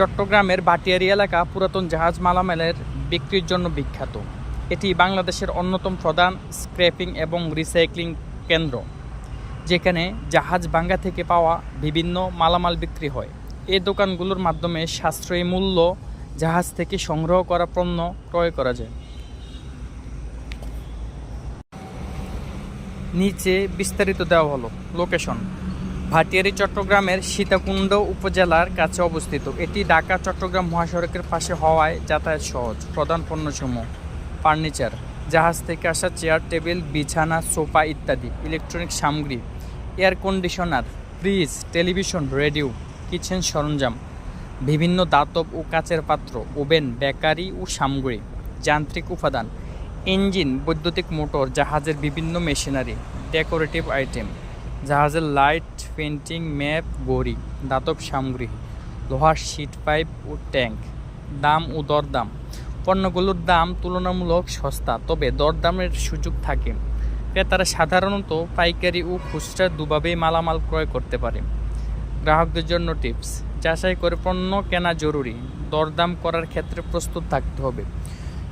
চট্টগ্রামের বাটিয়ারি এলাকা পুরাতন জাহাজ মালামালের বিক্রির জন্য বিখ্যাত। এটি বাংলাদেশের অন্যতম প্রধান স্ক্র্যাপিং এবং রিসাইক্লিং কেন্দ্র, যেখানে জাহাজ ভাঙ্গা থেকে পাওয়া বিভিন্ন মালামাল বিক্রি হয়। এই দোকানগুলোর মাধ্যমে সাশ্রয়ী মূল্য জাহাজ থেকে সংগ্রহ করা পণ্য ক্রয় করা যায়। নিচে বিস্তারিত দেওয়া হলো। লোকেশন ভাটিয়ারি চট্টগ্রামের সীতাকুণ্ড উপজেলার কাছে অবস্থিত। এটি ঢাকা, চট্টগ্রাম মহাসড়কের পাশে হওয়ায় যাতায়াত সহজ। প্রধান পণ্যসমূহ, ফার্নিচার, জাহাজ থেকে আসা চেয়ার, টেবিল, বিছানা, সোফা ইত্যাদি, ইলেকট্রনিক সামগ্রী, air conditioner, fridge, television, radio, kitchen সরঞ্জাম, বিভিন্ন দাতব ও কাচের পাত্র, ওভেন, বেকারি ও সামগ্রী, যান্ত্রিক উপাদান, ইঞ্জিন, বৈদ্যুতিক মোটর, জাহাজের বিভিন্ন মেশিনারি, ডেকোরেটিভ আইটেম। জাহাজের লাইট পেন্টিং ম্যাপ গড়ি, দাতব সামগ্রী, লোহার শিট পাইপ ও ট্যাঙ্ক দাম ও দরদাম। পণ্যগুলোর দাম তুলনামূলক সস্তা, তবে দরদামের সুযোগ থাকে। ক্রেতারা সাধারণত পাইকারি ও খুচরা দুভাবেই মালামাল ক্রয় করতে পারে। গ্রাহকদের জন্য টিপস যাচাই করে পণ্য কেনা জরুরি, দরদাম করার ক্ষেত্রে প্রস্তুত থাকতে হবে।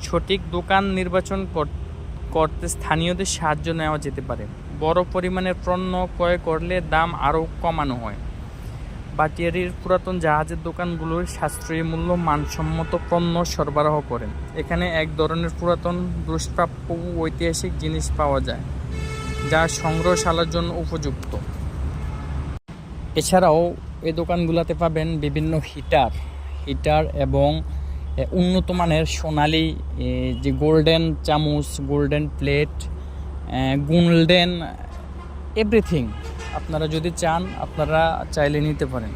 সঠিক দোকান নির্বাচন কর- করতে স্থানীয়দের সাহায্য নেওয়া যেতে পারে। বড় পরিমাণের পণ্য ক্রয় করলে দাম আরও কমানো হয়। বাটিয়ারির পুরাতন জাহাজের দোকানগুলোর সাশ্রয়ী মূল্য মানসম্মত পণ্য সরবরাহ করেন। এখানে এক ধরনের পুরাতন দুষ্প্রাপ্য ঐতিহাসিক জিনিস পাওয়া যায়, যা সংগ্রহশালার জন্য উপযুক্ত। এছাড়াও এই দোকানগুলোতে পাবেন বিভিন্ন হিটার। হিটার এবং উন্নত মানের সোনালি যে গোল্ডেন চামচ, গোল্ডেন প্লেট গোল্ডেন এভরিথিং। আপনারা যদি চান আপনারা চাইলে নিতে পারেন।